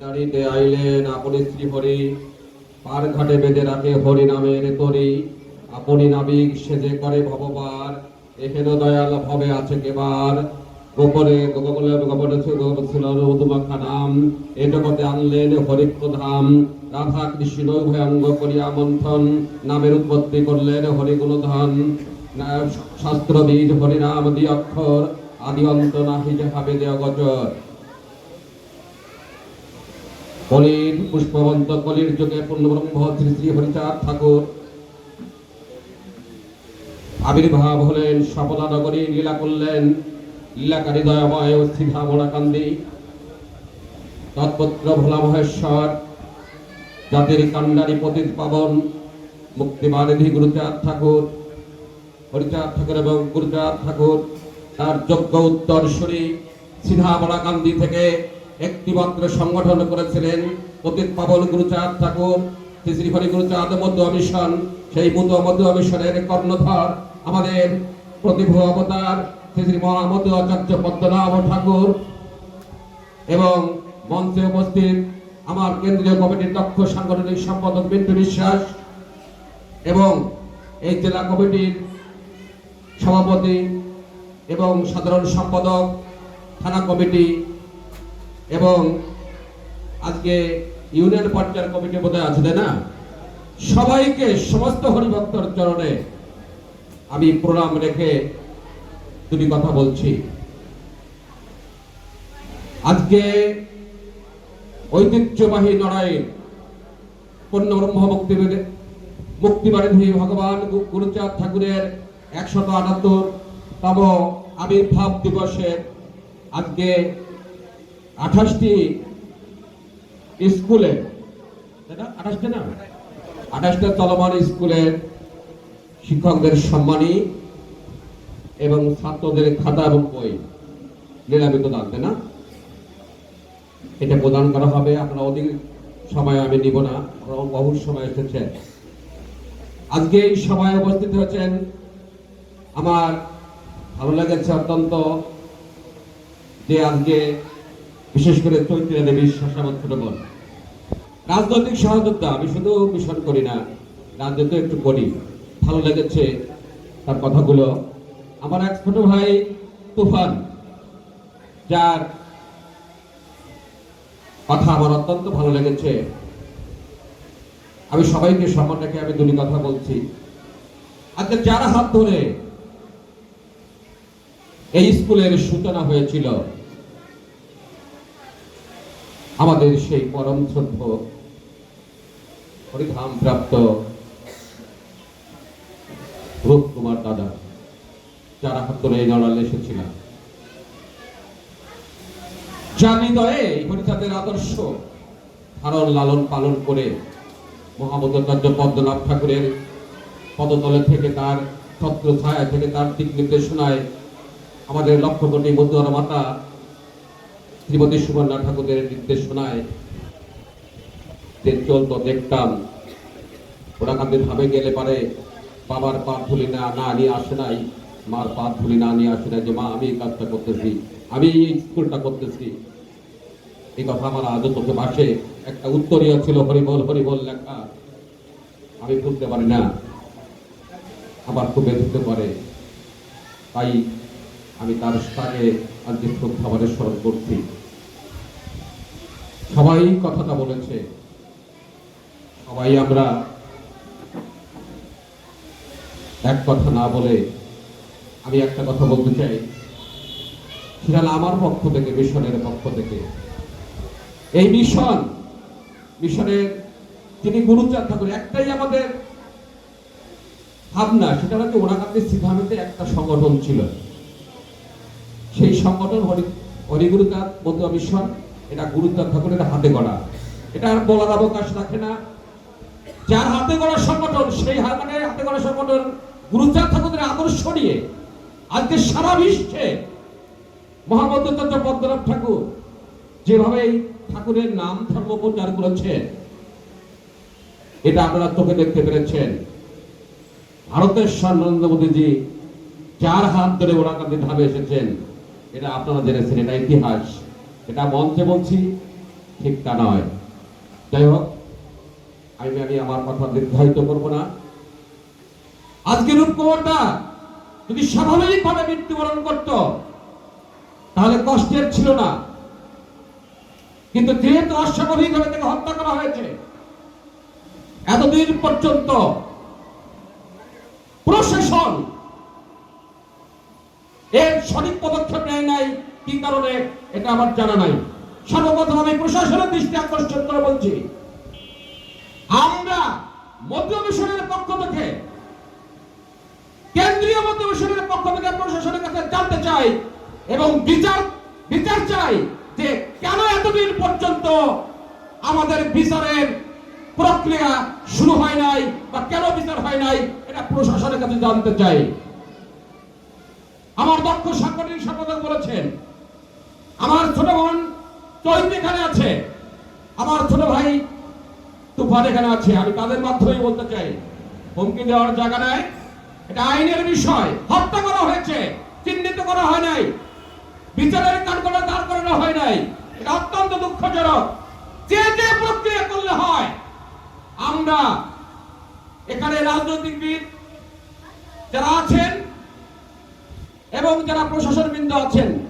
দাঁড়িতে আইলেন আপনি শ্রী হরি, পার ঘাটে বেঁধে রাখে হরি নামের তরি। আপনি নাবিক সেজে করে ভববার, এহেন দয়াল ভবে আছে কেবার। গোপনে গোপনে গোপনে ছিল নাম। এ জগতে আনলেন হরিক্ষ ধাম। রাধা কৃষ্ণ ভয়ঙ্গ করিয়া মন্থন। নামের উৎপত্তি করলেন হরিগুণধন। শাস্ত্র বীজ হরিনাম দি অক্ষর। আদি অন্ত নাহি যে হবে দেয় গজর। কলির পুষ্পবন্ত, কলির যুগে পূর্ণব্রহ্ম শ্রী শ্রী হরিচাঁদ ঠাকুর। আবির্ভাব হলেন সপদা নগরী, লীলা করলেন লীলাকারী দয়াময় স্থিতা মোড়াকান্দি তৎপত্র ভোলা মহেশ্বর জাতির কান্ডারি পতিত পাবন, মুক্তিবারিধি গুরুচাঁদ ঠাকুর। হরিচাঁদ ঠাকুর এবং গুরুচাঁদ ঠাকুর, তার যোগ্য উত্তরসূরি সিধা মোড়াকান্দি থেকে একটি মাত্র সংগঠন করেছিলেন পতিত পাবন গুরুচাঁদ ঠাকুর শ্রী শ্রী হরি গুরুচাঁদ মধ্য মিশন সেই মধ্য মধ্য মিশনের কর্ণধর আমাদের প্রতিভু অবতার শ্রী মহামধ্য আচার্য পদ্মনাভ ঠাকুর। এবং মঞ্চে উপস্থিত আমার কেন্দ্রীয় কমিটির দক্ষ সাংগঠনিক সম্পাদক বিন্দু বিশ্বাস এবং এই জেলা কমিটির সভাপতি এবং সাধারণ সম্পাদক থানা কমিটি এবং আজকে ইউনিয়ন পর্যায়ের কমিটি বোধহয় আছে, তাই না? সবাইকে সমস্ত হরিভক্তর চরণে আমি প্রণাম রেখে দুটি কথা বলছি। আজকে ঐতিহ্যবাহী নড়াইল পূর্ণ ব্রহ্ম মুক্তি মুক্তিবারিধি ভগবান গুরুচাঁদ ঠাকুরের একশত আটাত্তর তম আবির্ভাব দিবসের আজকে আঠাশটি স্কুলে? আঠাশটা না? আঠাশটা চলমান স্কুলের শিক্ষকদের সম্মানী এবং ছাত্রদের খাতা এবং বই নিলামিত তাই না? এটা প্রদান করা হবে। আপনারা অধিক সময় আমি নিব না। বহু সময় এসেছেন। আজকে এই সভায় উপস্থিত হয়েছেন আমার ভালো লেগেছে অত্যন্ত যে আজকে বিশেষ করে চৈত্রিয়া দেবীর শাসামত বোন। রাজনৈতিক সহযোগিতা আমি শুধু মিশন করি না, রাজনীতি একটু করি। ভালো লেগেছে তার কথাগুলো। আমার এক ছোট ভাই তুফান, যার কথা আমার অত্যন্ত ভালো লেগেছে। আমি সবাইকে সম্মান রেখে আমি দুটি কথা বলছি। আজকে যারা হাত ধরে এই স্কুলের সূচনা হয়েছিল আমাদের সেই পরম শ্রদ্ধ হরিধাম প্রাপ্ত রূপ কুমার দাদা, যারা হাত ধরে নড়ালে এসেছিলাম যার হৃদয়ে হরিচাঁদের আদর্শ, ধারণ, লালন পালন করে মহাবতাচার্য পদ্মনাভ ঠাকুরের পদতলে থেকে তার ছত্র ছায়া থেকে তার দিক নির্দেশনায় আমাদের লক্ষ কোটি মধ্যরা মাতা শ্রীমতী সুবর্ণা ঠাকুরের নির্দেশনায় চলতো দেখতাম। ওরা কান্দি ভাবে গেলে পারে, বাবার পা ধুলি না না নিয়ে আসে নাই। মার পা ধুলি না, নিয়ে আসে নাই যে, মা, আমি এই কাজটা করতেছি, আমি এই স্কুলটা করতেছি। এই কথা আমার আজও চোখে ভাসে। একটা উত্তরীয় ছিল হরিবল হরিবল লেখা। আমি বুঝতে পারি না। আবার খুব বেঁধতে পারে তাই আমি তার স্থানে আজকে খুব খাবারের স্মরণ করছি। সবাই কথাটা বলেছে। সবাই আমরা এক কথা না বলে আমি একটা কথা বলতে চাই। সেটা আমার পক্ষ থেকে, মিশনের পক্ষ থেকে। এই মিশন, মিশনের তিনি গুরুচাঁদ ঠাকুর একটাই আমাদের ভাবনা, সেটা হচ্ছে ওনাকান্দি সিদ্ধান্তে একটা সংগঠন ছিল। সেই সংগঠন হরি হরিগুরুচাঁদ বন্ধুয়া মিশন এটা গুরুচাঁদ ঠাকুরের হাতে গড়া। এটা আর বলার অবকাশ রাখে না। যার হাতে গড়া সংগঠন, সেই মানে হাতে গড়া সংগঠন গুরুচাঁদ ঠাকুরের আদর্শ নিয়ে আজকে সারা বিশ্বে মহাবদ্রচার্য পদ্মনাভ ঠাকুর যেভাবে ঠাকুরের নাম ধর্ম প্রচার করেছেন, এটা আপনারা চোখে দেখতে পেরেছেন। ভারতের নরেন্দ্র মোদীজি যার হাত ধরে ওরা কান্দি ধামে এসেছেন। এটা আপনারা জেনেছেন, এটা ইতিহাস। এটা মঞ্চে বলছি, ঠিক তা নয়। যাই হোক, আমি আমি আমার কথা দীর্ঘায়িত করব না। আজকে রূপকুমারটা যদি স্বাভাবিকভাবে মৃত্যুবরণ করত, তাহলে কষ্টের ছিল না। কিন্তু যেহেতু অস্বাভাবিকভাবে তাকে হত্যা করা হয়েছে, এতদিন পর্যন্ত প্রশাসন এর সঠিক পদক্ষেপ নেয় নাই। কি কারণে? এটা আমার জানা নাই। সর্বপ্রথম আমি প্রশাসনের দৃষ্টি আকর্ষণ করে বলছি, আমরা মধ্য মিশনের পক্ষ থেকে, কেন্দ্রীয় মধ্য মিশনের পক্ষ থেকে প্রশাসনের কাছে জানতে চাই এবং বিচার বিচার চাই যে কেন এতদিন পর্যন্ত আমাদের বিচারের প্রক্রিয়া শুরু হয় নাই বা কেন বিচার হয় নাই, এটা প্রশাসনের কাছে জানতে চাই। আমার দক্ষ সাংগঠনিক সম্পাদক বলেছেন চৈত এখানে আছে। আমার ছোট ভাই তুফান এখানে আছে। আমি তাদের মাধ্যমে বলতে চাই? হুমকি দেওয়ার জায়গা নাই। এটা আইনের বিষয়। হত্যা করা হয়েছে। চিহ্নিত করা হয় নাই। বিচারের কাঠগড়া দাঁড় করানো হয় নাই। এটা অত্যন্ত দুঃখজনক। যে যে প্রক্রিয়া করলে হয়, আমরা এখানে রাজনৈতিকবিদ যারা আছেন এবং যারা প্রশাসন বৃন্দ আছেন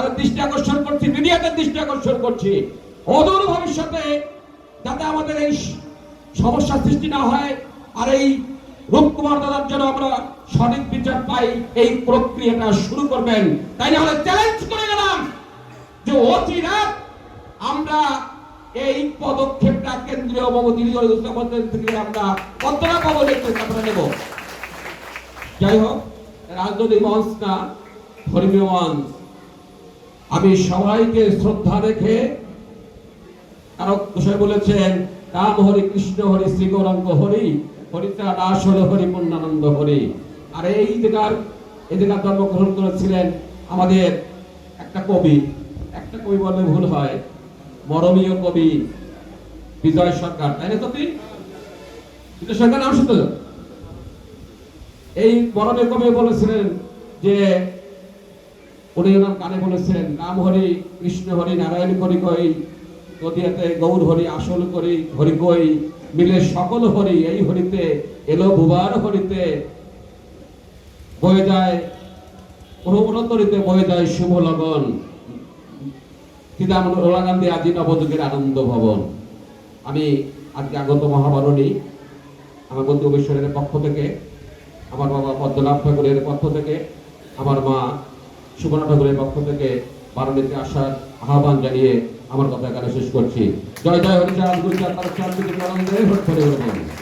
তাদের দৃষ্টি আকর্ষণ করছি মিডিয়াতে দৃষ্টি আকর্ষণ করছি। অদূর ভবিষ্যতে যাতে আমাদের এই সমস্যা সৃষ্টি না হয়, আর এই রূপকুমার দাদার জন্য আমরা সঠিক বিচার পাই, এই প্রক্রিয়াটা শুরু করবেন। তাই না চ্যালেঞ্জ করে গেলাম যে অতি রাত আমরা এই পদক্ষেপটা কেন্দ্রীয় মমতি থেকে আমরা কতটা পদক্ষেপ আমরা নেব। যাই হোক, রাজনৈতিক মঞ্চ না, ধর্মীয় মঞ্চ। আমি সবাইকে শ্রদ্ধা রেখে বলেছেন, রাম হরি কৃষ্ণ হরি শ্রী গৌরাঙ্গ হরি হরিতা দাস হরি হরি পূর্ণানন্দ হরি। আর এই জায়গার জায়গার জন্মগ্রহণ করেছিলেন আমাদের একটা কবি। একটা কবি বললে ভুল হয়, মরমীয় কবি বিজয় সরকার, তাই না কবি বিজয় সরকার নাম শুনতে এই মরমীয় কবি বলেছিলেন যে উনি ওনার কানে বলেছেন রাম হরি, কৃষ্ণ হরি, নারায়ণ হরি কই, নদিয়াতে গৌর হরি, আসল করি হরি কই, মিলে সকল হরি, এই হরিতে এলো ভুবার হরিতে। বয়ে যায় অনুতরিতে বয়ে যায় শুভ লগন। সীতামন ওলা গান্ধী আজি নবযুগের আনন্দ ভবন। আমি আজকে আগত মহাবারণী আমার বন্ধু বিশ্বের পক্ষ থেকে, আমার বাবা পদ্মনাভ ঠাকুরের পক্ষ থেকে, আমার মা সুবর্ণা ঠাকুরের পক্ষ থেকে বারণীতে আসার আহ্বান জানিয়ে আমার কথা এখানে শেষ করছি জয় জয় হরিচাঁদ, গুরুচাঁদ তার চাঁদ আনন্দে হরি বল।